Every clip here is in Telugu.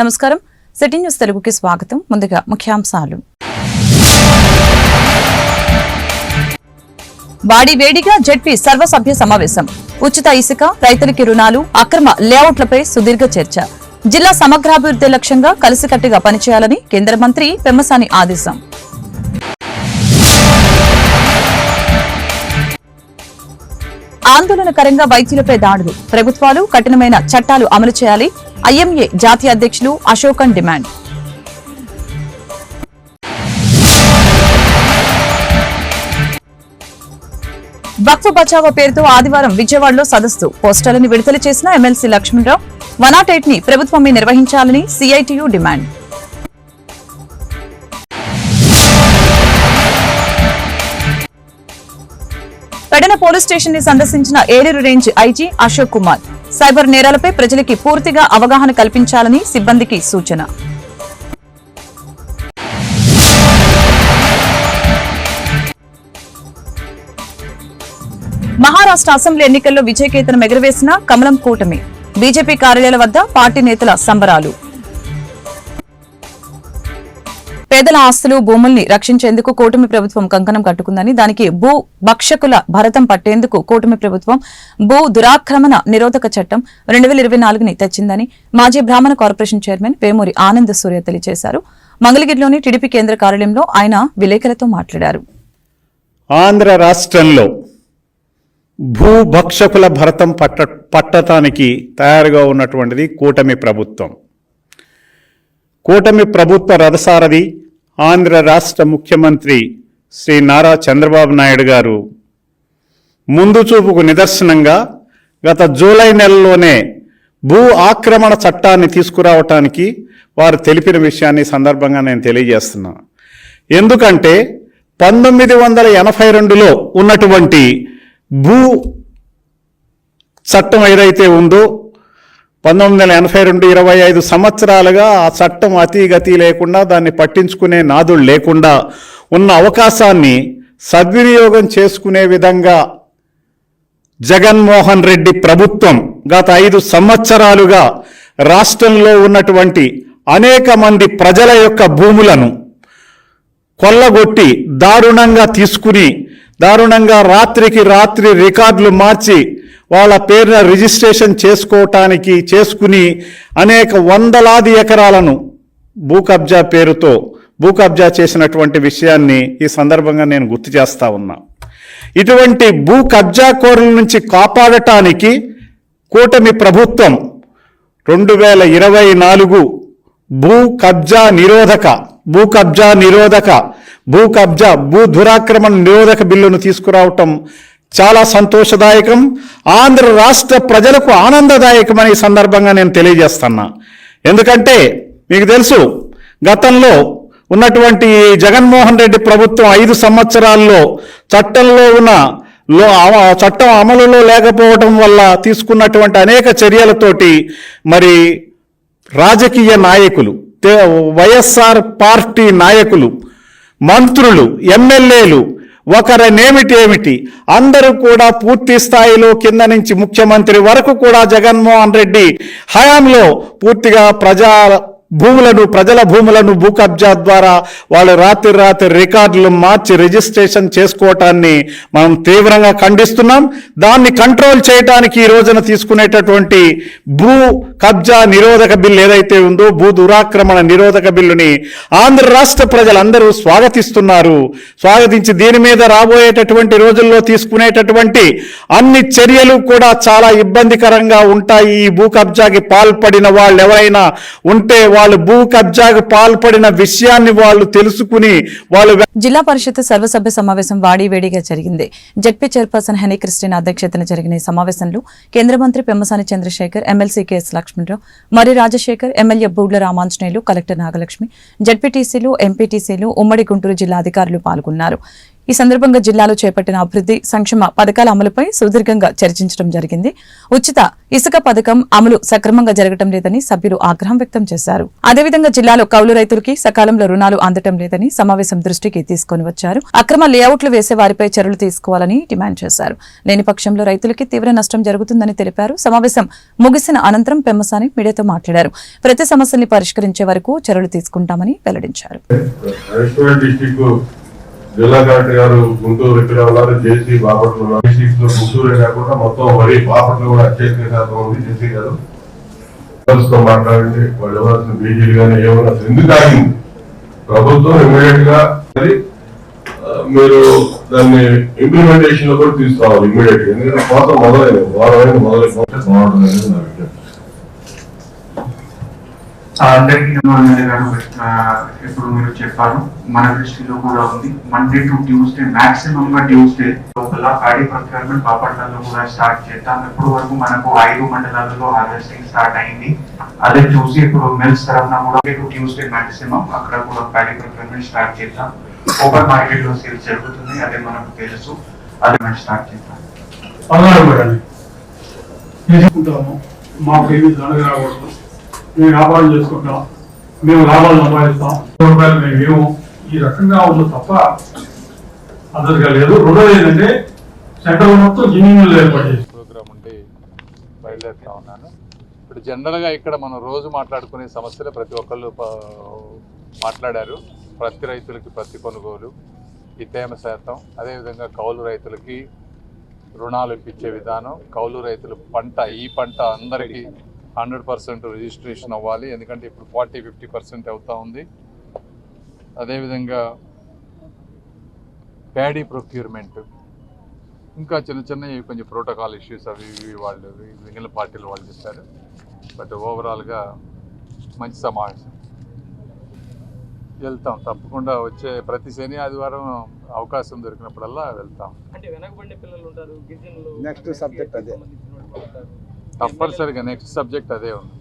నమస్కారం. సిటీ న్యూస్ తెలుగుకి స్వాగతం. ముందుగా ముఖ్యాంశాలు. వాడి వేడిగా జెడ్పీ సర్వసభ్య సమావేశం. ఉచిత ఇసుక రైతులకి రుణాలు అక్రమ లేఅవుట్లపై సుదీర్ఘ చర్చ. జిల్లా సమగ్రాభివృద్ధి లక్ష్యంగా కలిసికట్టుగా పనిచేయాలని కేంద్ర మంత్రి పెమ్మసాని ఆదేశం. ఆందోళనకరంగా వైద్యులపై దాడులు. ప్రభుత్వాలు కఠినమైన చట్టాలు అమలు చేయాలి. ఐఎంఏ జాతీయ అధ్యక్షులు అశోకన్ డిమాండ్. వక్ఫ్ బచావో పేరుతో ఆదివారం విజయవాడలో సదస్సు. పోస్టర్లను విడుదల చేసిన ఎమ్మెల్సీ లక్ష్మణరావు వన్ నాట్ ఎయిట్ని ప్రభుత్వమే నిర్వహించాలని సిఐటియు డిమాండ్. పెడన పోలీస్ స్టేషన్ని సందర్శించిన Eluru range IG Ashok Kumar. Cyber నేరాలపై ప్రజలకి పూర్తిగా అవగాహన కల్పించాలని సిబ్బందికి సూచన. మహారాష్ట్ర అసెంబ్లీ ఎన్నికల్లో విజయకేతనం ఎగురవేసిన కమలం కూటమి. బీజేపీ కార్యాలయాల వద్ద పార్టీ నేతల సంబరాలు. పేదల ఆస్తులు భూముల్ని రక్షించేందుకు కూటమి ప్రభుత్వం కంకణం కట్టుకుందని దానికి భూ భక్షకుల భరతం పట్టేందుకు కూటమి ప్రభుత్వం భూ దురాక్రమణ నిరోధక చట్టం రెండు వేల ఇరవై నాలుగుని తెచ్చిందని మాజీ బ్రాహ్మణ కార్పొరేషన్ చైర్మన్ వేమూరి ఆనంద సూర్య తెలియజేశారు. మంగళగిరిలోని టీడీపీ కేంద్ర కార్యాలయంలో ఆయన విలేకరులతో మాట్లాడారు. ఆంధ్ర రాష్ట్రంలో భూభక్షకుల భరతం పట్ట పట్టటానికి తయారుగా ఉన్నటువంటిది కూటమి ప్రభుత్వం. కూటమి ప్రభుత్వ రథసారథి ఆంధ్ర రాష్ట్ర ముఖ్యమంత్రి శ్రీ నారా చంద్రబాబు నాయుడు గారు. ముందు చూపుకు నిదర్శనంగా గత జూలై నెలలోనే భూ ఆక్రమణ చట్టాన్ని తీసుకురావటానికి వారు తెలిపిన విషయాన్ని సందర్భంగా నేను తెలియజేస్తున్నా. ఎందుకంటే పంతొమ్మిది వందల ఎనభై రెండులో ఉన్నటువంటి భూ చట్టం ఏదైతే ఉందో పంతొమ్మిది వందల ఎనభై రెండు ఇరవై ఐదు సంవత్సరాలుగా ఆ చట్టం అతీగతి లేకుండా దాన్ని పట్టించుకునే నాదులు లేకుండా ఉన్న అవకాశాన్ని సద్వినియోగం చేసుకునే విధంగా జగన్మోహన్ రెడ్డి ప్రభుత్వం గత ఐదు సంవత్సరాలుగా రాష్ట్రంలో ఉన్నటువంటి అనేక మంది ప్రజల యొక్క భూములను కొల్లగొట్టి దారుణంగా తీసుకుని దారుణంగా రాత్రికి రాత్రి రికార్డులు మార్చి వాళ్ళ పేరున రిజిస్ట్రేషన్ చేసుకోవటానికి చేసుకుని అనేక వందలాది ఎకరాలను భూ కబ్జా పేరుతో భూ కబ్జా చేసినటువంటి విషయాన్ని ఈ సందర్భంగా నేను గుర్తు చేస్తా ఉన్నా. ఇటువంటి భూ కబ్జాకోరుల నుంచి కాపాడటానికి కూటమి ప్రభుత్వం రెండు వేల ఇరవై నాలుగు భూ కబ్జా నిరోధక భూ కబ్జా నిరోధక భూ కబ్జా భూ దురాక్రమణ నిరోధక బిల్లును తీసుకురావటం చాలా సంతోషదాయకం. ఆంధ్ర రాష్ట్ర ప్రజలకు ఆనందదాయకమని ఈ సందర్భంగా నేను తెలియజేస్తున్నా. ఎందుకంటే మీకు తెలుసు గతంలో ఉన్నటువంటి జగన్మోహన్ రెడ్డి ప్రభుత్వం ఐదు సంవత్సరాల్లో చట్టంలో ఉన్న లో చట్టం అమలులో లేకపోవడం వల్ల తీసుకున్నటువంటి అనేక చర్యలతోటి మరి రాజకీయ నాయకులు వైఎస్ఆర్ పార్టీ నాయకులు మంత్రులు ఎమ్మెల్యేలు ఒకరనేమిటేమిటి? అందరూ కూడా పూర్తి స్థాయిలో కింద నుంచి ముఖ్యమంత్రి వరకు కూడా జగన్మోహన్ రెడ్డి హయాంలో పూర్తిగా ప్రజా భూములను ప్రజల భూములను భూ కబ్జా ద్వారా వాళ్ళు రాత్రి రాత్రి రికార్డులు మార్చి రిజిస్ట్రేషన్ చేసుకోవటాన్ని మనం తీవ్రంగా ఖండిస్తున్నాం. దాన్ని కంట్రోల్ చేయడానికి ఈ రోజున తీసుకునేటటువంటి భూ కబ్జా నిరోధక బిల్లు ఏదైతే ఉందో భూ దురాక్రమణ నిరోధక బిల్లుని ఆంధ్ర రాష్ట్ర ప్రజలందరూ స్వాగతిస్తున్నారు. స్వాగతించి దీని మీద రాబోయేటటువంటి రోజుల్లో తీసుకునేటటువంటి అన్ని చర్యలు కూడా చాలా ఇబ్బందికరంగా ఉంటాయి. ఈ భూ కబ్జాకి పాల్పడిన వాళ్ళు ఎవరైనా ఉంటే వాళ్ళు భూ కబ్జాకు పాల్పడిన విషయాన్ని వాళ్ళు తెలుసుకుని వాళ్ళు జిల్లా పరిషత్ సర్వసభ్య సమావేశం వాడివేడిగా జరిగింది. జడ్పీ చైర్పర్సన్ హెనీ క్రిస్టిన్ అధ్యక్షతన జరిగిన ఈ సమావేశంలో కేంద్ర మంత్రి పెమ్మసాని చంద్రశేఖర్ ఎమ్మెల్సీ కెఎస్ లక్ష్మణరావు మరి రాజశేఖర్ ఎమ్మెల్యే బూడ్ల రామాంజనేయులు కలెక్టర్ నాగలక్ష్మి జడ్పీటీసీలు ఎంపీటీసీలు ఉమ్మడి గుంటూరు జిల్లా అధికారులు పాల్గొన్నారు. ఈ సందర్భంగా జిల్లాలో చేపట్టిన అభివృద్ధి సంక్షేమ పథకాల అమలుపై సుదీర్ఘంగా చర్చించడం జరిగింది. ఉచిత ఇసుక పథకం అమలు సక్రమంగా జరగటం లేదని సభ్యులు ఆగ్రహం వ్యక్తం చేశారు. అదేవిధంగా జిల్లాలో కౌలు రైతులకి సకాలంలో రుణాలు అందటం లేదని సమావేశం దృష్టికి తీసుకొని వచ్చారు. అక్రమ లేఅవుట్లు వేసే వారిపై చర్యలు తీసుకోవాలని డిమాండ్ చేశారు. లేని పక్షంలో రైతులకి తీవ్ర నష్టం జరుగుతుందని తెలిపారు. సమావేశం ముగిసిన అనంతరం పెమ్మసాని మీడియాతో మాట్లాడారు. ప్రతి సమస్యల్ని పరిష్కరించే వరకు చర్యలు తీసుకుంటామని వెల్లడించారు. జిల్లా కలెక్టర్ గారు గుంటూరు ఇక్కడ ఉన్నారు జేసీ బాపట్ల ఉన్నారు. లో గుంటూరే కాకుండా మొత్తం వరి బాపట్ల కూడా అత్యధిక శాతం ఉంది జేసీ గారు. తో మాట్లాడండి వాళ్ళు ఇవ్వాల్సిన బీజీలు కానీ ఏమన్నా ఎందుకు ఆగింది? ప్రభుత్వం ఇమీడియట్గా మరి మీరు దాన్ని ఇంప్లిమెంటేషన్లో కూడా తీసుకోవాలి ఇమీడియట్గా. ఎందుకంటే కోత మొదలైనవి వారమైన మొదలైపోతే బాగుంటుంది అనేది నా విజ్ఞప్తి. అందరికీ ఇప్పుడు మీరు చెప్పారు మన దృష్టిలో కూడా ఉంది. మండే టు ట్యూస్డే మాక్సిమం గా ట్యూస్డే లోపల ప్యాడీ ప్రొక్యూర్మెంట్ బాపట్లలో కూడా స్టార్ట్ చేద్దాం. ఇప్పుడు వరకు మనకు ఐదు మండలాలలో హార్వెస్టింగ్ స్టార్ట్ అయింది. అదే చూసి ఇప్పుడు మిల్స్ తరఫున కూడా టు ట్యూస్డే మాక్సిమం అక్కడ కూడా ప్యాడీ ప్రొక్యూర్మెంట్ స్టార్ట్ చేద్దాం. ఓపెన్ మార్కెట్లో సేల్ జరుగుతుంది. అదే మనకు తెలుసు. అదే మనం స్టార్ట్ చేద్దాం. మా పేరు తీసుకుంటాము రాకూడదు మేము వ్యాపారం చేసుకుంటాం. మేము లాభాలు సంపాదిస్తాం. రూపాయలు మేము ఈ రకంగా ఉంది తప్ప అందరిగా లేదు. రెండోది ఏంటంటే సెంట్రల్ మొత్తం జిన్నింగ్ ఏర్పాటు చేసి ప్రోగ్రామ్ ఉండి బయలుదేరుతా ఉన్నాను. ఇప్పుడు జనరల్గా ఇక్కడ మనం రోజు మాట్లాడుకునే సమస్యలు ప్రతి ఒక్కళ్ళు మాట్లాడారు. ప్రతి రైతులకి ప్రతి కొనుగోలు ఈ తేమ శాతం అదేవిధంగా కౌలు రైతులకి రుణాలు ఇప్పించే విధానం కౌలు రైతులు పంట ఈ పంట అందరికీ హండ్రెడ్ పర్సెంట్ రిజిస్ట్రేషన్ అవ్వాలి. ఎందుకంటే ఇప్పుడు ఫార్టీ ఫిఫ్టీ పర్సెంట్ అవుతా ఉంది. అదేవిధంగా ప్యాడీ ప్రొక్యూర్మెంట్. ఇంకా చిన్న చిన్న కొంచెం ప్రోటోకాల్ ఇష్యూస్ అవి ఇవి వాళ్ళు మిగిలిన పార్టీలు వాళ్ళు చెప్పారు. బట్ ఓవరాల్గా మంచి సమావేశం. వెళ్తాం. తప్పకుండా వచ్చే ప్రతి శని ఆదివారం అవకాశం దొరికినప్పుడల్లా వెళ్తాం. అంటే వెనకబడిన పిల్లలు ఉంటారు గిరిజనులు Next subject అదే. తప్పనిసరిగా నెక్స్ట్ సబ్జెక్ట్ అదే ఉంది.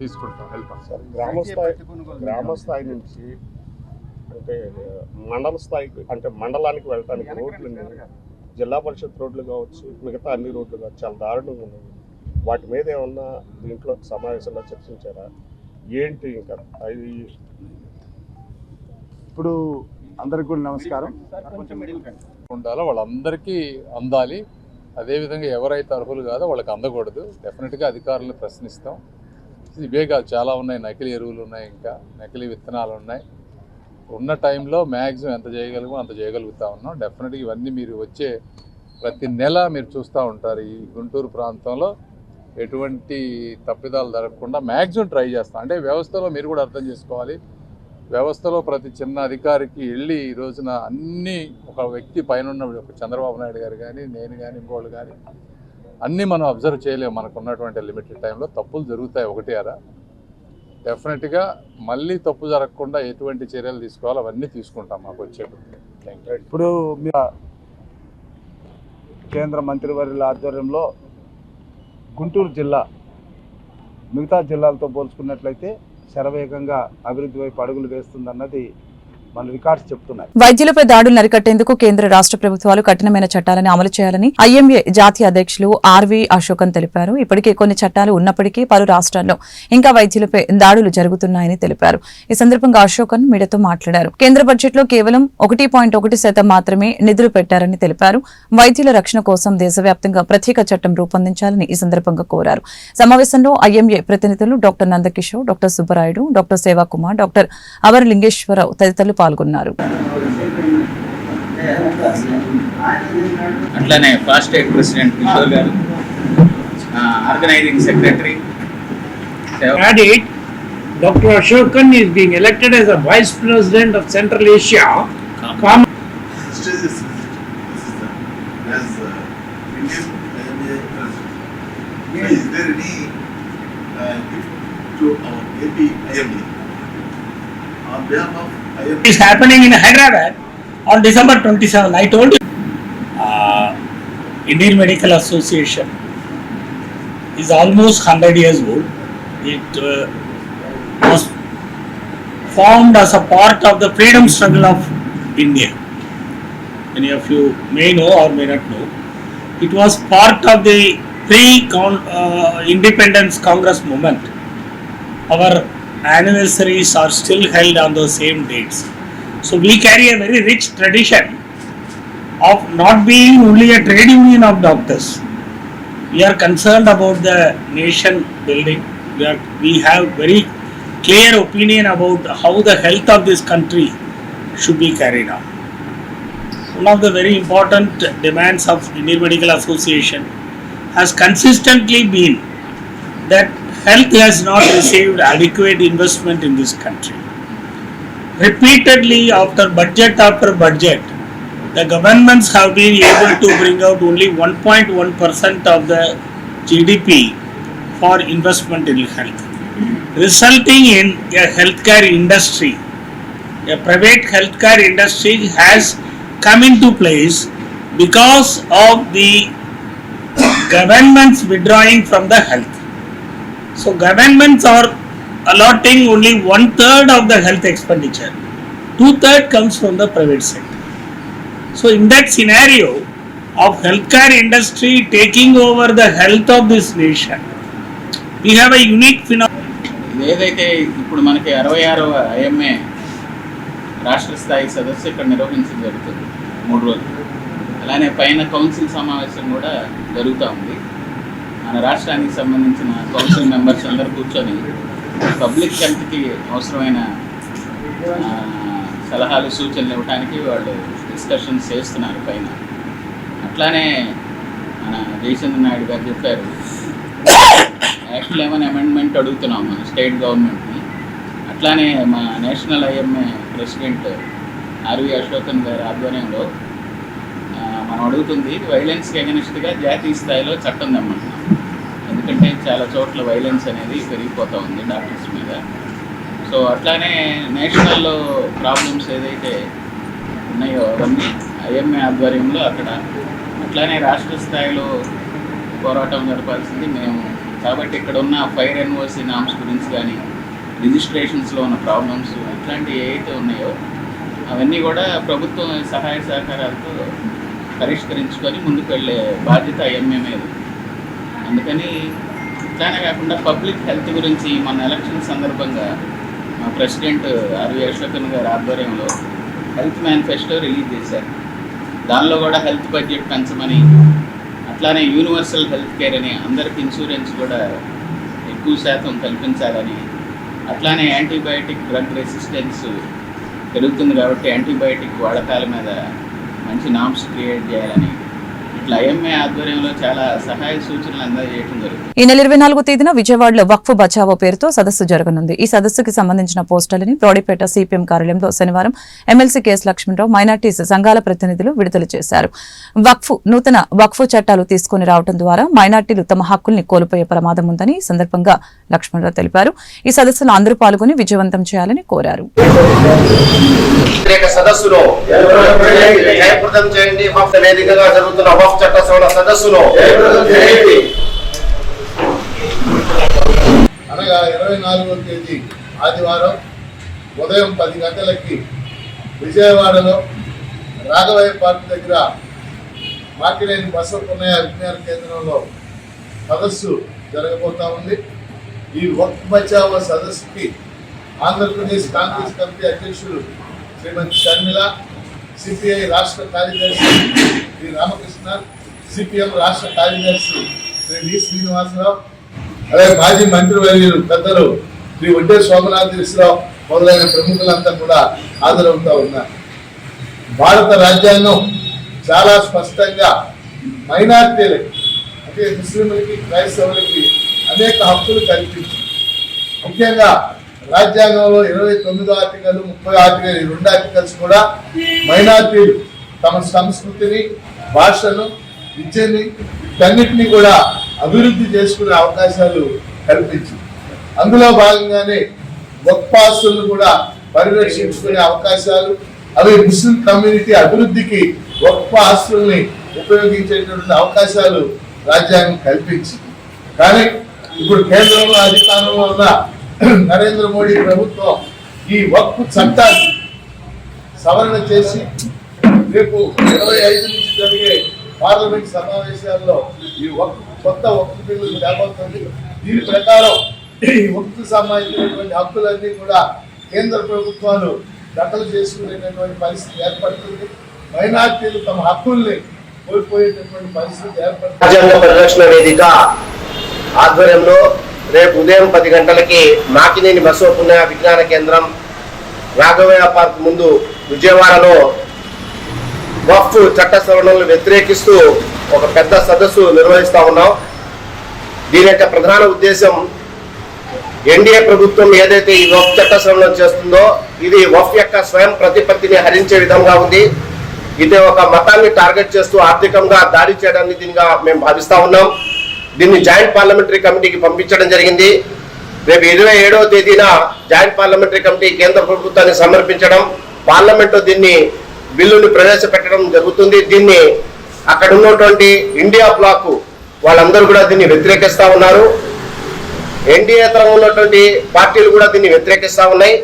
తీసుకుంటాం వెళ్తాం గ్రామ స్థాయి గ్రామ స్థాయి నుంచి అంటే మండల స్థాయికి అంటే మండలానికి వెళ్ళడానికి రోడ్లు జిల్లా పరిషత్ రోడ్లు కావచ్చు మిగతా అన్ని రోడ్లు కావచ్చు చాలా దారుణంగా ఉన్నాయి. వాటి మీద ఏమన్నా దీంట్లో సమావేశంలో చర్చించారా? ఏంటి ఇంకా? అవి ఇప్పుడు అందరికి కూడా నమస్కారం. ఉండాలో? వాళ్ళందరికీ అందాలి. అదేవిధంగా ఎవరైతే అర్హులు కాదో వాళ్ళకి అందకూడదు. డెఫినెట్గా అధికారులను ప్రశ్నిస్తాం. ఇవే కాదు చాలా ఉన్నాయి. నకిలీ ఎరువులు ఉన్నాయి ఇంకా. నకిలీ విత్తనాలు ఉన్నాయి. ఉన్న టైంలో మ్యాక్సిమం ఎంత చేయగలమో అంత చేయగలుగుతా ఉన్నాం. డెఫినెట్గా ఇవన్నీ మీరు వచ్చే ప్రతి నెల మీరు చూస్తూ ఉంటారు. ఈ గుంటూరు ప్రాంతంలో ఎటువంటి తప్పిదాలు జరగకుండా మ్యాక్సిమం ట్రై చేస్తాం. అంటే వ్యవస్థలో మీరు కూడా అర్థం చేసుకోవాలి. వ్యవస్థలో ప్రతి చిన్న అధికారికి వెళ్ళి ఈ రోజున అన్ని ఒక వ్యక్తి పైన ఉన్న ఒక చంద్రబాబు నాయుడు గారు కానీ నేను కానీ ఇంకోళ్ళు కానీ అన్నీ మనం అబ్జర్వ్ చేయలేము మనకు ఉన్నటువంటి లిమిటెడ్ టైంలో తప్పులు జరుగుతాయి ఒకటి అరా డెఫినెట్గా మళ్ళీ తప్పు జరగకుండా ఎటువంటి చర్యలు తీసుకోవాలో అవన్నీ తీసుకుంటాం మాకు వచ్చేటప్పుడు. ఇప్పుడు మీ కేంద్ర మంత్రివర్యుల ఆధ్వర్యంలో గుంటూరు జిల్లా మిగతా జిల్లాలతో పోల్చుకున్నట్లయితే శరవేగంగా అభివృద్ధి వైపు అడుగులు వేస్తుందన్నది మన రికార్డ్స్ చెప్తున్నాయి వైద్యులపై దాడులు నరికట్టేందుకు కేంద్ర రాష్ట్ర ప్రభుత్వాలు కఠినమైన చట్టాలను అమలు చేయాలని ఐఎంఏ జాతీయ అధ్యక్షులు ఆర్వి అశోకన్ తెలిపారు. ఇప్పటికే కొన్ని చట్టాలు ఉన్నప్పటికీ పలు రాష్ట్రాల్లో ఇంకా వైద్యులపై దాడులు జరుగుతున్నాయని తెలిపారు. ఈ సందర్భంగా అశోకన్ మీడియాతో మాట్లాడారు. కేంద్ర బడ్జెట్లో కేవలం ఒకటి పాయింట్ ఒకటి శాతం మాత్రమే నిధులు పెట్టారని తెలిపారు. వైద్యుల రక్షణ కోసం దేశవ్యాప్తంగా ప్రత్యేక చట్టం రూపొందించాలని ఈ సందర్భంగా కోరారు. సమావేశంలో ఐఎంఏ ప్రతినిధులు doctor Nandakishore doctor Subbarayudu doctor Sevakumar doctor hour Lingeswararao తదితరులు పాల్గొన్నారు అట్లానే ఫాస్ట్ ట్రాక్ ప్రెసిడెంట్ కిషోర్ గారు organising secretary added, Dr. Ashokan is being elected as a vice president of Central Asia. Com- uh, is there any uh, gift to our AP IMA on behalf of IMA? is happening in Hyderabad on December 27. I told you. Uh, Indian Medical Association is almost 100 years old. It uh, was formed as a part of the freedom struggle of India. many of you may know or may not know. It was part of the pre-independence Congress movement. Our anniversaries are still held on those same dates. So we carry a very rich tradition of not being only a trade union of doctors. We are concerned about the nation building. We, are, we have very clear opinion about how the health of this country should be carried on. One of the very important demands of the Indian Medical Association has consistently been that health has not received adequate investment in this country. Repeatedly, after budget after budget, the governments have been able to bring out only 1.1% of the GDP for investment in health, resulting in a healthcare industry. A private healthcare industry has come into place because of the governments withdrawing from the health. So governments are allotting only one third of the health expenditure. Two third comes from the private sector. So in that scenario of healthcare industry taking over the health of this nation, we have a unique phenomenon. ఇది ఏదైతే ఇప్పుడు మనకి అరవై ఆరవ ఐఎంఏ రాష్ట్ర స్థాయి సదస్సు ఇక్కడ నిర్వహించడం జరుగుతుంది మూడు రోజులు అలానే పైన కౌన్సిల్ సమావేశం కూడా జరుగుతూ ఉంది మన రాష్ట్రానికి సంబంధించిన కౌన్సిల్ మెంబర్స్ అందరూ కూర్చొని పబ్లిక్ హెల్త్కి అవసరమైన సలహాలు సూచనలు ఇవ్వడానికి వాళ్ళు డిస్కషన్స్ చేస్తున్నారు పైన. అట్లానే మన జయచంద్ర నాయుడు గారు చెప్పారు యాక్ట్ లెవెన్ అమెండ్మెంట్ అడుగుతున్నాం మన స్టేట్ గవర్నమెంట్ని అట్లానే మా national IMA president RV Ashokan గారి ఆధ్వర్యంలో మనం అడుగుతుంది వైలెన్స్కి అగెనిస్ట్గా జాతీయ స్థాయిలో చట్టం తెమ్మంటున్నాం చాలా చోట్ల వైలెన్స్ అనేది పెరిగిపోతూ ఉంది డాక్టర్స్ మీద. సో అట్లానే నేషనల్లో ప్రాబ్లమ్స్ ఏదైతే ఉన్నాయో అవన్నీ ఐఎంఏ ఆధ్వర్యంలో అక్కడ అట్లానే రాష్ట్ర స్థాయిలో పోరాటం జరపాల్సింది మేము. కాబట్టి ఇక్కడ ఉన్న ఫైర్ ఎన్ఓసి నామ్స్ గురించి కానీ రిజిస్ట్రేషన్స్లో ఉన్న ప్రాబ్లమ్స్ ఇట్లాంటివి ఏవైతే ఉన్నాయో అవన్నీ కూడా ప్రభుత్వం సహాయ సహకారాలతో పరిష్కరించుకొని ముందుకు వెళ్ళే బాధ్యత ఐఎంఏ మీద. అందుకని ఇట్లానే కాకుండా పబ్లిక్ హెల్త్ గురించి మన ఎలక్షన్ సందర్భంగా మా ప్రెసిడెంట్ ఆర్వి అశోకన్ గారి ఆధ్వర్యంలో హెల్త్ మేనిఫెస్టో రిలీజ్ చేశారు. దానిలో కూడా హెల్త్ బడ్జెట్ పెంచమని అట్లానే యూనివర్సల్ హెల్త్ కేర్ అని అందరికి ఇన్సూరెన్స్ కూడా ఎక్కువ శాతం కల్పించాలని అట్లానే యాంటీబయాటిక్ డ్రగ్ రెసిస్టెన్స్ పెరుగుతుంది కాబట్టి యాంటీబయాటిక్ వాడకాల మీద మంచి నామ్స్ క్రియేట్ చేయాలని ఇట్లా ఐఎంఏ ఆధ్వర్యంలో చాలా సహాయ సూచనలు అందజేయడం జరుగుతుంది. ఈ నెల ఇరవై నాలుగో తేదీన విజయవాడలో వక్ఫ్ బచావో పేరుతో సదస్సు జరగనుంది. ఈ సదస్సుకి సంబంధించిన పోస్టర్లని ప్రౌఢిపేట సిపిఎం కార్యాలయంలో శనివారం ఎమ్మెల్సీ కెఎస్ లక్ష్మణరావు మైనార్టీస్ సంఘాల ప్రతినిధులు విడుదల చేశారు. వక్ఫ్ నూతన వక్ఫ్ చట్టాలు తీసుకుని రావడం ద్వారా మైనార్టీలు తమ హక్కుల్ని కోల్పోయే ప్రమాదం ఉందని ఈ సందర్భంగా లక్ష్మణరావు తెలిపారు. ఈ సదస్సులో అందరూ పాల్గొని విజయవంతం చేయాలని కోరారు. సదస్సులో జయప్రదం చేయండి. వక్ఫ్ వేదికగా జరుగుతున్న ఆఫ్ చట్ట సదస్సులో. అనగా ఇరవై నాలుగవ తేదీ ఆదివారం ఉదయం పది గంటలకి విజయవాడలో రాఘవయ్య పార్క్ దగ్గర మాకినేని బసవపున్నయ్య విజ్ఞాన కేంద్రంలో సదస్సు జరగబోతా ఉంది. ఈ వక్ బచావో సదస్సుకి ఆంధ్రప్రదేశ్ కాంగ్రెస్ కమిటీ అధ్యక్షుడు శ్రీమతి షర్మిల సిపిఐ రాష్ట్ర కార్యదర్శి శ్రీ రామకృష్ణ సిపిఎం రాష్ట్ర కార్యదర్శి శ్రీ డి శ్రీనివాసరావు అలాగే మాజీ మంత్రివర్యులు పెద్దలు శ్రీ ఒడ్డే సోమనాథ్ రిశ్రావు మొదలైన ప్రముఖులంతా కూడా హాజరవుతా ఉన్నారు. భారత రాజ్యాంగం చాలా స్పష్టంగా మైనార్టీలకి అంటే ముస్లింలకి క్రైస్తవులకి అనేక హక్కులు కల్పించింది. ముఖ్యంగా రాజ్యాంగంలో ఇరవై తొమ్మిదో ఆర్టికల్ ముప్పై ఆర్టికల్ ఈ రెండు ఆర్టికల్స్ కూడా మైనార్టీలు. తమ సంస్కృతిని భాషను విద్యని వీటన్నిటిని కూడా అభివృద్ధి చేసుకునే అవకాశాలు కల్పించింది. అందులో భాగంగానే వక్పాస్తులను కూడా పరిరక్షించుకునే అవకాశాలు అవి ముస్లిం కమ్యూనిటీ అభివృద్ధికి గొప్ప ఆస్తుల్ని ఉపయోగించేటటువంటి అవకాశాలు రాజ్యాంగం కల్పించింది. కానీ ఇప్పుడు కేంద్రంలో అధికారంలో ఉన్న నరేంద్ర మోడీ ప్రభుత్వం ఈ వక్ఫ్ చట్టాన్ని సవరణ చేసి రేపు ఇరవై ఐదు నుంచి జరిగే పార్లమెంట్ సమావేశాల్లో ఈ వక్ఫ్ కొత్త వక్ఫ్ బిల్లు తేబోతుంది దీని ప్రకారం ఈ వక్ఫ్ సంబంధించినటువంటి హక్కులన్నీ కూడా కేంద్ర ప్రభుత్వాలు దఖలు చేసుకునేటటువంటి పరిస్థితి ఏర్పడుతుంది. మైనార్టీలు తమ హక్కుల్ని కోల్పోయేటటువంటి పరిస్థితి ఏర్పడుతుంది. రాజ్యాంగ పరిరక్షణ వేదిక ఆధ్వర్యంలో రేపు ఉదయం పది గంటలకి మాకినేని బసవపుణ్య విజ్ఞాన కేంద్రం రాఘవయ్య పార్క్ ముందు విజయవాడలో వఫ్ చట్ట సవరణలను వ్యతిరేకిస్తూ ఒక పెద్ద సదస్సు నిర్వహిస్తా ఉన్నాం. దీని యొక్క ప్రధాన ఉద్దేశం ఎన్డీఏ ప్రభుత్వం ఏదైతే ఈ వఫ్ చట్ట సవరణ చేస్తుందో ఇది వఫ్ యొక్క స్వయం ప్రతిపత్తిని హరించే విధంగా ఉంది. ఇది ఒక మతాన్ని టార్గెట్ చేస్తూ ఆర్థికంగా దాడి చేయడాన్ని దీనిగా మేము భావిస్తా ఉన్నాం. దీన్ని జాయింట్ పార్లమెంటరీ కమిటీకి పంపించడం జరిగింది. రేపు ఇరవై ఏడవ తేదీన జాయింట్ పార్లమెంటరీ కమిటీ కేంద్ర ప్రభుత్వాన్ని సమర్పించడం పార్లమెంట్లో దీన్ని బిల్లుని ప్రవేశపెట్టడం జరుగుతుంది. దీన్ని అక్కడ ఉన్నటువంటి ఇండియా బ్లాక్ వాళ్ళందరూ కూడా దీన్ని వ్యతిరేకిస్తా ఉన్నారు. ఎన్డీఏతరం ఉన్నటువంటి పార్టీలు కూడా దీన్ని వ్యతిరేకిస్తూ ఉన్నాయి.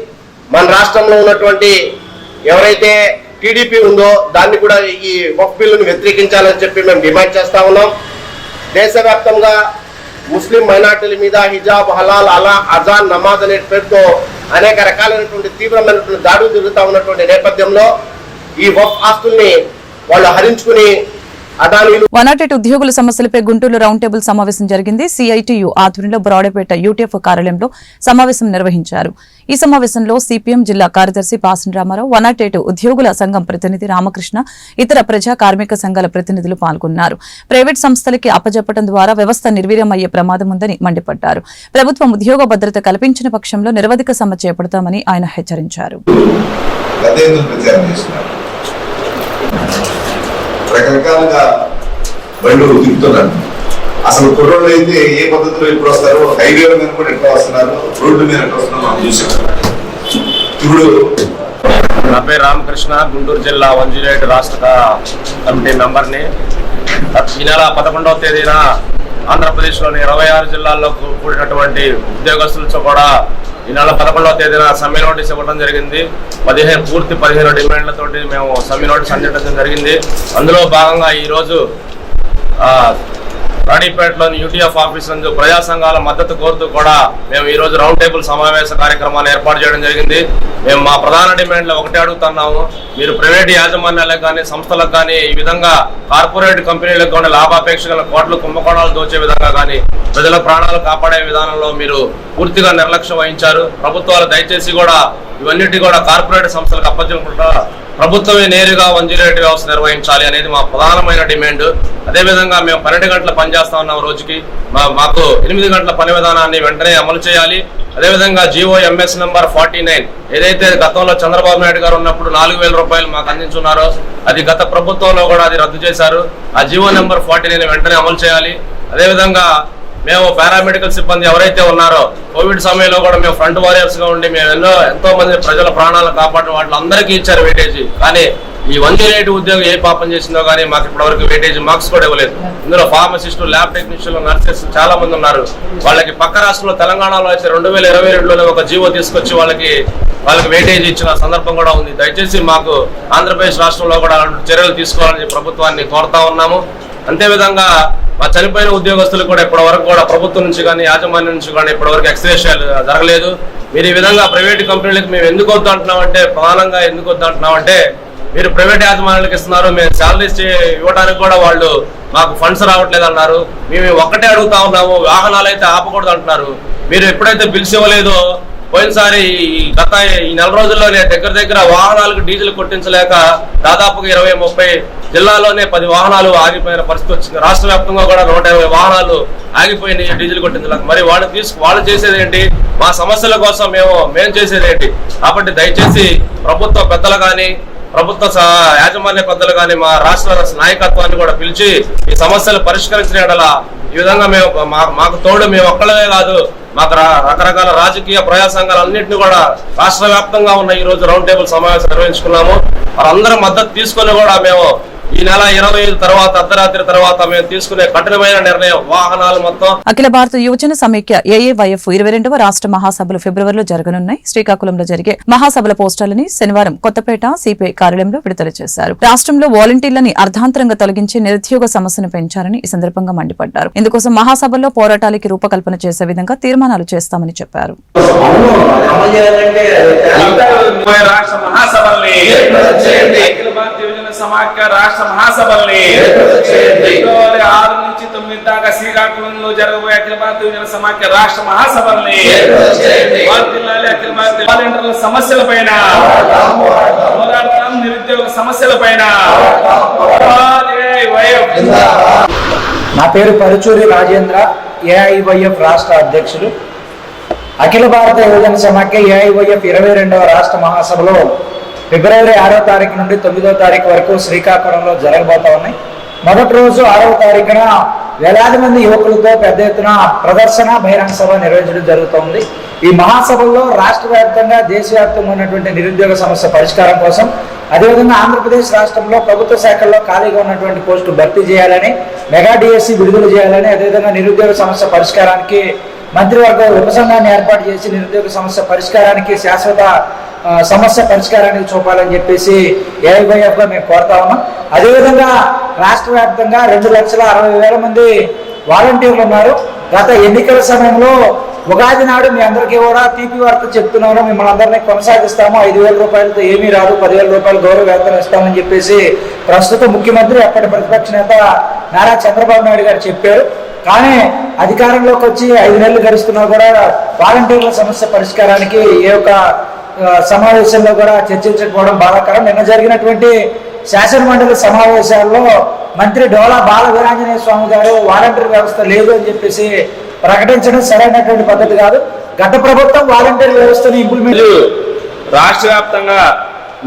మన రాష్ట్రంలో ఉన్నటువంటి ఎవరైతే టీడీపీ ఉందో దాన్ని కూడా ఈ వక్ బిల్లును వ్యతిరేకించాలని చెప్పి మేము డిమాండ్ చేస్తూ ఉన్నాం. దేశవ్యాప్తంగా ముస్లిం మైనార్టీల మీద హిజాబ్ హలాల్ అలా అజాన్ నమాజ్ అనే పేరుతో అనేక రకాలైనటువంటి తీవ్రమైనటువంటి దాడులు జరుగుతూ ఉన్నటువంటి నేపథ్యంలో ఈ వక్ ఆస్తుల్ని వాళ్ళు హరించుకుని వన్ నాట్ ఎయిట్ ఉద్యోగుల సమస్యలపై గుంటూరులో రౌండ్ టేబుల్ సమావేశం జరిగింది. సిఐటియు ఆధ్వర్యంలో బ్రాడపేట యూటీఎఫ్ కార్యాలయంలో సమావేశం నిర్వహించారు. ఈ సమావేశంలో సిపిఎం జిల్లా కార్యదర్శి Pasan Ramarao one nought eight ఉద్యోగుల సంఘం ప్రతినిధి రామకృష్ణ ఇతర ప్రజా కార్మిక సంఘాల ప్రతినిధులు పాల్గొన్నారు. ప్రైవేట్ సంస్థలకి అప్పజెప్పడం ద్వారా వ్యవస్థ నిర్వీర్యమయ్యే ప్రమాదం ఉందని మండిపడ్డారు. ప్రభుత్వం ఉద్యోగ భద్రత కల్పించిన పక్షంలో నిరవధిక సమ్మె చేపడతామని ఆయన హెచ్చరించారు. గదేందుకు ప్రచారం చేస్తున్నారు. రకరకాలుగా బండ్లు తిప్పుతున్నారు. అసలు కుర్రోళ్ళు అయితే ఏ పద్ధతిలో ఎప్పుడు వస్తారు హైవేల మీద కూడా ఎట్లా వస్తున్నారు రోడ్డు మీద ఎట్లా వస్తున్నారు మనం చూసాం. ఇప్పుడు నా పేరు రామకృష్ణ గుంటూరు జిల్లా వన్ జీరో ఎయిట్ రాష్ట్ర కమిటీ మెంబర్ని. ఈ నెల పదకొండవ తేదీన ఆంధ్రప్రదేశ్లోని ఇరవై ఆరు జిల్లాల్లో కూడినటువంటి ఉద్యోగస్తులతో కూడా ఈ నెల పదకొండవ తేదీన సమ్మె నోటీస్ ఇవ్వడం జరిగింది. పదిహేను పూర్తి పదిహేను డిమాండ్లతోటి మేము సమ్మె నోటీస్ అందించడం జరిగింది. అందులో భాగంగా ఈరోజు ఆ, రాణిపేటలోని యూటీఎఫ్ ఆఫీస్ నందు ప్రజా సంఘాల మద్దతు కోరుతూ కూడా మేము ఈ రోజు రౌండ్ టేబుల్ సమావేశ కార్యక్రమాన్ని ఏర్పాటు చేయడం జరిగింది. మేము మా ప్రధాన డిమాండ్లు ఒకటే అడుగుతున్నాము. మీరు ప్రైవేట్ యాజమాన్యాలకు కానీ సంస్థలకు కానీ ఈ విధంగా కార్పొరేట్ కంపెనీలకు కానీ లాభాపేక్ష గల కోట్లు కుంభకోణాలు దోచే విధంగా కానీ ప్రజల ప్రాణాలు కాపాడే విధానంలో మీరు పూర్తిగా నిర్లక్ష్యం వహించారు. ప్రభుత్వాలు దయచేసి కూడా ఇవన్నిటి కూడా కార్పొరేట్ సంస్థలకు అప్పచెప్పకుండా ప్రభుత్వమే నేరుగా వన్ జీరో ఎయిట్ వ్యవస్థ నిర్వహించాలి అనేది మా ప్రధానమైన డిమాండ్. అదేవిధంగా మేము పన్నెండు గంటల పనిచేస్తా ఉన్నాం రోజుకి. మా- మాకు ఎనిమిది గంటల పని విధానాన్ని వెంటనే అమలు చేయాలి. అదేవిధంగా GO MS number forty nine ఏదైతే గతంలో చంద్రబాబు నాయుడు గారు ఉన్నప్పుడు నాలుగు వేల రూపాయలు మాకు అందించున్నారో అది గత ప్రభుత్వంలో కూడా అది రద్దు చేశారు. ఆ జియో నెంబర్ ఫార్టీ నైన్ వెంటనే అమలు చేయాలి. అదేవిధంగా మేము పారామెడికల్ సిబ్బంది ఎవరైతే ఉన్నారో కోవిడ్ సమయంలో కూడా మేము ఫ్రంట్ వారియర్స్గా ఉండి మేము ఎన్నో ఎంతో మంది ప్రజల ప్రాణాలను కాపాడిన వాళ్ళందరికీ ఇచ్చారు వెయిటేజీ కానీ ఈ వన్ జీరో ఉద్యోగం ఏ పాపం చేసిందో కానీ మాకు ఇప్పటివరకు వెయిటేజ్ మార్క్స్ కూడా ఇవ్వలేదు. ఇందులో ఫార్మసిస్టు ల్యాబ్ టెక్నీషియన్లు నర్సెస్ చాలా మంది ఉన్నారు. వాళ్ళకి పక్క రాష్ట్రంలో తెలంగాణలో అయితే రెండు వేల ఇరవై రెండులోనే ఒక జీవో తీసుకొచ్చి వాళ్ళకి వాళ్ళకి వెయిటేజ్ ఇచ్చిన సందర్భం కూడా ఉంది. దయచేసి మాకు ఆంధ్రప్రదేశ్ రాష్ట్రంలో కూడా చర్యలు తీసుకోవాలని ప్రభుత్వాన్ని కోరుతా ఉన్నాము. అంతేవిధంగా మా చనిపోయిన ఉద్యోగస్తులు కూడా ఇప్పటి వరకు కూడా ప్రభుత్వం నుంచి కానీ యాజమాన్యం నుంచి కానీ ఇప్పటి వరకు జరగలేదు. మీరు ఈ విధంగా ప్రైవేట్ కంపెనీలకు మేము ఎందుకు వద్దు అంటున్నామంటే ప్రధానంగా ఎందుకు వద్దు అంటున్నామంటే మీరు ప్రైవేట్ యాజమాన్యాలకు ఇస్తున్నారు మేము శాలరీస్ ఇవ్వడానికి కూడా వాళ్ళు మాకు ఫండ్స్ రావట్లేదు అన్నారు. మేము ఒక్కటే అడుగుతా ఉన్నాము వాహనాలు అయితే ఆపకూడదు అంటున్నారు. మీరు ఎప్పుడైతే బిల్స్ ఇవ్వలేదో పోయినసారి ఈ గత ఈ నెల రోజుల్లోనే దగ్గర దగ్గర వాహనాలకు డీజిల్ కొట్టించలేక దాదాపుగా ఇరవై ముప్పై జిల్లాలోనే పది వాహనాలు ఆగిపోయిన పరిస్థితి వచ్చింది. రాష్ట్ర వ్యాప్తంగా కూడా నూట ఇరవై వాహనాలు ఆగిపోయినాయి డీజిల్ కొట్టించలేక. మరి వాళ్ళు తీసుకు వాళ్ళు చేసేది ఏంటి? మా సమస్యల కోసం మేము మేము చేసేది ఏంటి? కాబట్టి దయచేసి ప్రభుత్వ పెద్దలు కానీ ప్రభుత్వ స- యాజమాన్య పెద్దలు కానీ మా రాష్ట్ర నాయకత్వాన్ని కూడా పిలిచి ఈ సమస్యలు పరిష్కరించిన ఈ విధంగా మేము మాకు తోడు మేము ఒక్కళ్ళమే కాదు మాకు రకరకాల రాజకీయ ప్రజా సంఘాలన్నింటినీ కూడా రాష్ట్ర వ్యాప్తంగా ఉన్న ఈ రోజు రౌండ్ టేబుల్ సమావేశం నిర్వహించుకున్నాము. వారందరూ మద్దతు తీసుకొని కూడా మేము ఈ నెల ఇరవై ఐదు తర్వాత అర్ధరాత్రి తర్వాత మేము తీసుకునే కఠినమైన నిర్ణయం వాహనాలు మొత్తం. అఖిల భారత యువజన సమైక్య ఏఏవైఎఫ్ ఇరవై రెండవ రాష్ట్ర మహాసభలు ఫిబ్రవరిలో జరగనున్నాయి. శ్రీకాకుళంలో జరిగే మహాసభల పోస్టర్లని శనివారం కొత్తపేట సిపిఐ కార్యాలయంలో విడుదల చేశారు. రాష్ట్రంలో వాలంటీర్లని అర్ధాంతరంగా తొలగించి నిరుద్యోగ సమస్యను పెంచారని ఈ సందర్భంగా మండిపడ్డారు. ఇందుకోసం మహాసభల్లో పోరాటాలకి రూపకల్పన చేసే విధంగా తీర్మానాలు చేస్తామని చెప్పారు. ముప్పై రాష్ట్ర మహాసభల్ని అఖిల భారత యువజన సమాఖ్య రాష్ట్ర మహాసభల్ని ఫిబ్రవరి ఆరు నుంచి తొమ్మిది దాకా శ్రీకాకుళంలో జరగబోయే అఖిల భారత యువజన సమాఖ్య రాష్ట్ర మహాసభల్ని అఖిల భారత వాలంటీర్ల సమస్యల పైన. పోరాడతాం నిరుద్యోగ సమస్యల పైన. నా పేరు పరుచూరి రాజేంద్ర ఏఐవైఎఫ్ రాష్ట్ర అధ్యక్షులు అఖిల భారత యువజన సమాఖ్య ఏఐవైఎఫ్ ఇరవై రెండవ రాష్ట్ర మహాసభలో ఫిబ్రవరి ఆరో తారీఖు నుండి తొమ్మిదో తారీఖు వరకు శ్రీకాకుళంలో జరగబోతా ఉన్నాయి. మొదటి రోజు ఆరవ తారీఖున వేలాది మంది యువకులతో పెద్ద ఎత్తున ప్రదర్శన బహిరంగ సభ నిర్వహించడం జరుగుతోంది. ఈ మహాసభల్లో రాష్ట్ర వ్యాప్తంగా దేశవ్యాప్తంగా ఉన్నటువంటి నిరుద్యోగ సమస్య పరిష్కారం కోసం అదేవిధంగా ఆంధ్రప్రదేశ్ రాష్ట్రంలో ప్రభుత్వ శాఖల్లో ఖాళీగా ఉన్నటువంటి పోస్టులు భర్తీ చేయాలని మెగా డిఎస్సి విడుదల చేయాలని అదేవిధంగా నిరుద్యోగ సమస్య పరిష్కారానికి మంత్రివర్గ ఉపసంఘాన్ని ఏర్పాటు చేసి నిరుద్యోగ సమస్య పరిష్కారానికి శాశ్వత సమస్య పరిష్కారానికి చూపాలని చెప్పేసి ఏఐవైఎఫ్గా మేము కోరుతా ఉన్నాం. అదేవిధంగా రాష్ట్ర వ్యాప్తంగా రెండు లక్షల అరవై వేల మంది వాలంటీర్లు ఉన్నారు. గత ఎన్నికల సమయంలో ఉగాది నాడు మీ అందరికీ కూడా తీపి వార్త చెప్తున్నాను. మిమ్మల్ని అందరినీ కొనసాగిస్తాము. ఐదు వేల రూపాయలతో ఏమీ రాదు. పదివేల రూపాయలు గౌరవ వేతనం ఇస్తామని చెప్పేసి ప్రస్తుత ముఖ్యమంత్రి అప్పటి ప్రతిపక్ష నేత నారా చంద్రబాబు నాయుడు గారు చెప్పారు. కానీ అధికారంలోకి వచ్చి ఐదు నెలలు గడుస్తున్నా కూడా వాలంటీర్ల సమస్య పరిష్కారానికి ఏ ఒక్క సమావేశంలో కూడా చర్చించకపోవడం బాధాకరం. నిన్న జరిగినటువంటి శాసనమండలి సమావేశాల్లో మంత్రి డోలా బాల వీరాంజనేయ స్వామి గారు వాలంటీర్ వ్యవస్థ లేదు అని చెప్పేసి ప్రకటించడం సరైనటువంటి పద్ధతి కాదు. గత ప్రభుత్వం వాలంటీర్ వ్యవస్థను ఇంప్లిమెంట్ రాష్ట్ర వ్యాప్తంగా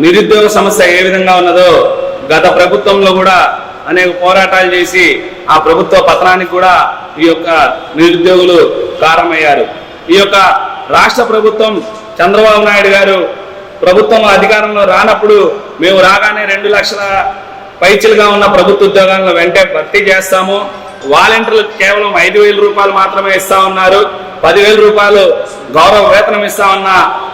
నిరుద్యోగ సమస్య ఏ విధంగా ఉన్నదో గత ప్రభుత్వంలో కూడా అనేక పోరాటాలు చేసి ఆ ప్రభుత్వ పతనానికి కూడా ఈ యొక్క నిరుద్యోగులు కారణమయ్యారు. ఈ యొక్క రాష్ట్ర ప్రభుత్వం చంద్రబాబు నాయుడు గారు ప్రభుత్వం అధికారంలో రానప్పుడు మేము రాగానే రెండు లక్షల పైచిలుగా ఉన్న ప్రభుత్వ ఉద్యోగాలను వెంటనే భర్తీ చేస్తాము. వాలంటీర్లకు కేవలం ఐదు రూపాయలు మాత్రమే ఇస్తా ఉన్నారు. పదివేల రూపాయలు గౌరవ వేతనం ఇస్తా ఉన్న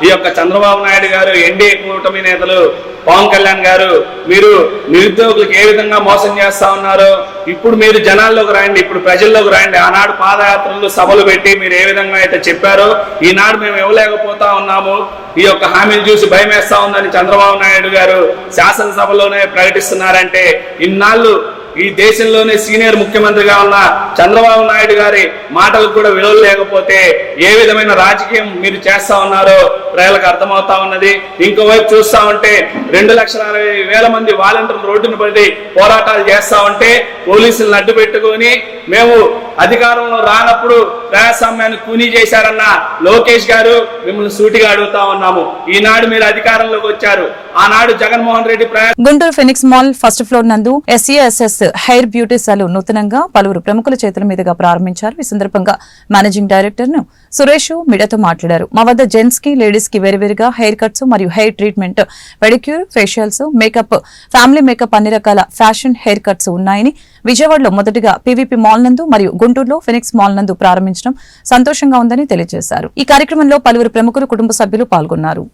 ఈ యొక్క చంద్రబాబు నాయుడు గారు ఎన్డీఏ కూటమి నేతలు పవన్ కళ్యాణ్ గారు మీరు నిరుద్యోగులకు ఏ విధంగా మోసం చేస్తా ఉన్నారు ఇప్పుడు మీరు జనాల్లోకి రాయండి ఇప్పుడు ప్రజల్లోకి రాయండి. ఆనాడు పాదయాత్రలు సభలు పెట్టి మీరు ఏ విధంగా అయితే చెప్పారో ఈనాడు మేము ఇవ్వలేకపోతా ఉన్నాము. ఈ యొక్క హామీలు చూసి భయం వేస్తా ఉందని చంద్రబాబు నాయుడు గారు శాసనసభలోనే ప్రకటిస్తున్నారంటే ఇన్నాళ్ళు ఈ దేశంలోనే సీనియర్ ముఖ్యమంత్రిగా ఉన్న చంద్రబాబు నాయుడు గారి మాటలకు కూడా విలువ లేకపోతే ఏ విధమైన రాజకీయం మీరు చేస్తా ఉన్నారో ప్రజలకు అర్థమవుతా ఉన్నది. ఇంకోవైపు చూస్తా ఉంటే రెండు లక్షల అరవై వేల మంది వాలంటీర్లు రోడ్డును పడి పోరాటాలు చేస్తా ఉంటే పోలీసులను అడ్డు పెట్టుకొని మేము అధికారంలో రానప్పుడు ప్రజాస్వామ్యాన్ని కూనీ చేశారన్న లోకేష్ గారు మిమ్మల్ని సూటిగా అడుగుతా ఉన్నాము. ఈనాడు మీరు అధికారంలోకి వచ్చారు. ఆనాడు Jaganmohan Reddy Guntur Phoenix mall first floor నందు ఎస్ఈఎస్ఎస్ హెయిర్ బ్యూటీ సెలూన్ నూతనంగా పలువురు ప్రముఖుల చేతుల మీదుగా ప్రారంభించారు. ఈ సందర్భంగా మేనేజింగ్ డైరెక్టర్ను సురేష్ మీడియాతో మాట్లాడారు. మా వద్ద జెంట్స్కి లేడీస్కి వేరువేరుగా హెయిర్ కట్స్ మరియు hair treatment pedicure facials makeup family makeup అన్ని రకాల ఫ్యాషన్ హెయిర్ కట్స్ ఉన్నాయని విజయవాడలో మొదటిగా పీవీపీ మాల్ నందు మరియు గుంటూరులో ఫినిక్స్ మాల్ నందు ప్రారంభించడం సంతోషంగా ఉందని తెలియజేశారు. ఈ కార్యక్రమంలో పలువురు ప్రముఖులు కుటుంబ సభ్యులు పాల్గొన్నారు.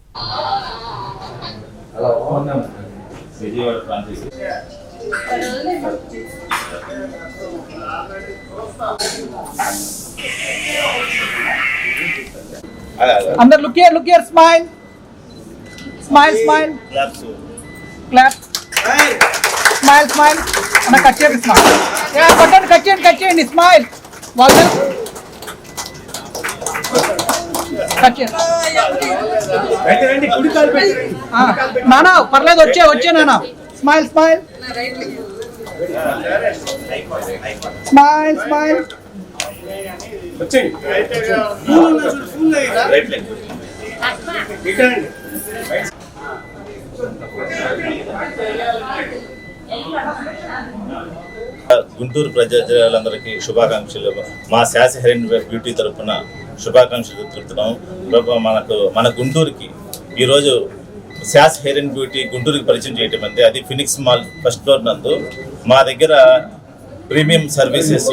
అందరు look here look here smile smile smile clap smile smile అన్న కట్ చేయండి స్మైల్ కొట్టండి కట్ చేయండి కట్ చేయండి స్మైల్ వాళ్ళు నానా పర్లేదు వచ్చే వచ్చే నానా. Smile smile smile smile Guntur ప్రజలందరికీ శుభాకాంక్షలు. మా శాస హెరెన్ బ్యూటీ తరఫున శుభాకాంక్షలు తెలుపుతున్నాం. ప్రభు మనకు మన గుంటూరుకి ఈరోజు శాస్ హెయిర్ అండ్ బ్యూటీ గుంటూరుకి పరిచయం చేయటం అండి అది ఫినిక్స్ మాల్ ఫస్ట్ ఫ్లోర్ నందు. మా దగ్గర ప్రీమియం సర్వీసెస్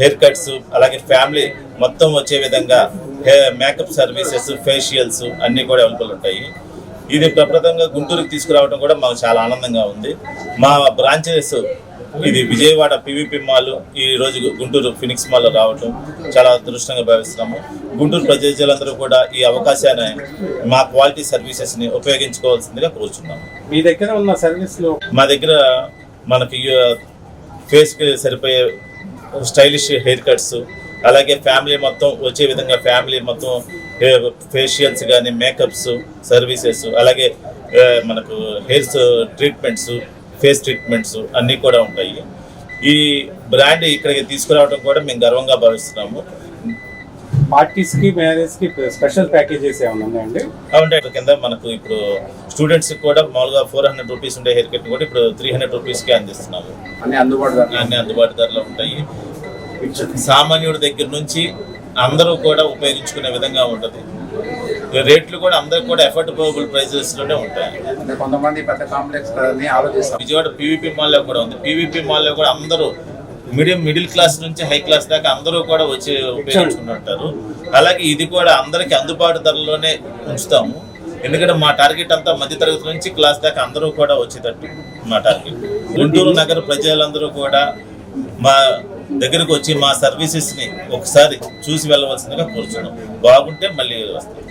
హెయిర్ కట్స్ అలాగే ఫ్యామిలీ మొత్తం వచ్చే విధంగా మేకప్ సర్వీసెస్ ఫేషియల్స్ అన్నీ కూడా అవైలబుల్ ఉంటాయి. ఇది ప్రప్రదంగా గుంటూరుకి తీసుకురావడం కూడా మాకు చాలా ఆనందంగా ఉంది. మా బ్రాంచెస్ ఇది విజయవాడ పివిపి మాల్ ఈ రోజు గుంటూరు ఫినిక్స్ మాల్ రావటం చాలా అదృష్టంగా భావిస్తున్నాము. గుంటూరు ప్రజలందరూ కూడా ఈ అవకాశాన్ని మా క్వాలిటీ సర్వీసెస్ని ఉపయోగించుకోవాల్సిందిగా కోరుచున్నాము. మీ దగ్గర ఉన్న సర్వీస్ మా దగ్గర మనకి ఫేస్కి సరిపోయే స్టైలిష్ హెయిర్ కట్స్ అలాగే ఫ్యామిలీ మొత్తం వచ్చే విధంగా ఫ్యామిలీ మొత్తం ఫేషియల్స్ కానీ మేకప్స్ సర్వీసెస్ అలాగే మనకు హెయిర్స్ ట్రీట్మెంట్స్ ఫేస్ ట్రీట్మెంట్స్ అన్నీ కూడా ఉంటాయి. ఈ బ్రాండ్ ఇక్కడికి తీసుకురావడం కూడా మేము గర్వంగా భావిస్తున్నాము. పార్టీస్కి మ్యారేజ్కి స్పెషల్ ప్యాకేజెస్ ఏమైనా ఉన్నాయండి? అవునంటే ఇక్కడ కింద మనకు ఇప్పుడు స్టూడెంట్స్ కూడా మామూలుగా ఫోర్ హండ్రెడ్ రూపీస్ ఉండే హెయిర్ కట్ కూడా ఇప్పుడు త్రీ హండ్రెడ్ అందిస్తున్నాము. అన్ని అందుబాటు ధరలో. అన్ని అందుబాటు ధరలో ఉంటాయి. సామాన్యుడి దగ్గర నుంచి అందరూ కూడా ఉపయోగించుకునే విధంగా ఉంటుంది. రేట్లు కూడా అందరికి కూడా అఫోర్డబుల్ ప్రైజెస్లోనే ఉంటాయి. కొంతమంది పెద్ద కాంప్లెక్స్ విజయవాడ పీవీపీ మాల్లో కూడా ఉంది. పీవీపీ మాల్లో కూడా అందరూ మీడియం మిడిల్ క్లాస్ నుంచి హై క్లాస్ దాకా అందరూ కూడా వచ్చి ఉపయోగించుకుంటుంటారు. అలాగే ఇది కూడా అందరికి అందుబాటు ధరలోనే ఉంచుతాము. ఎందుకంటే మా టార్గెట్ అంతా మధ్య తరగతి నుంచి క్లాస్ దాకా అందరూ కూడా వచ్చేటట్టు మా టార్గెట్. గుంటూరు నగర ప్రజలందరూ కూడా మా దగ్గరకు వచ్చి మా సర్వీసెస్ని ఒకసారి చూసి వెళ్ళవలసిందిగా కోరుచున్నాం. బాగుంటే మళ్ళీ వస్తాం.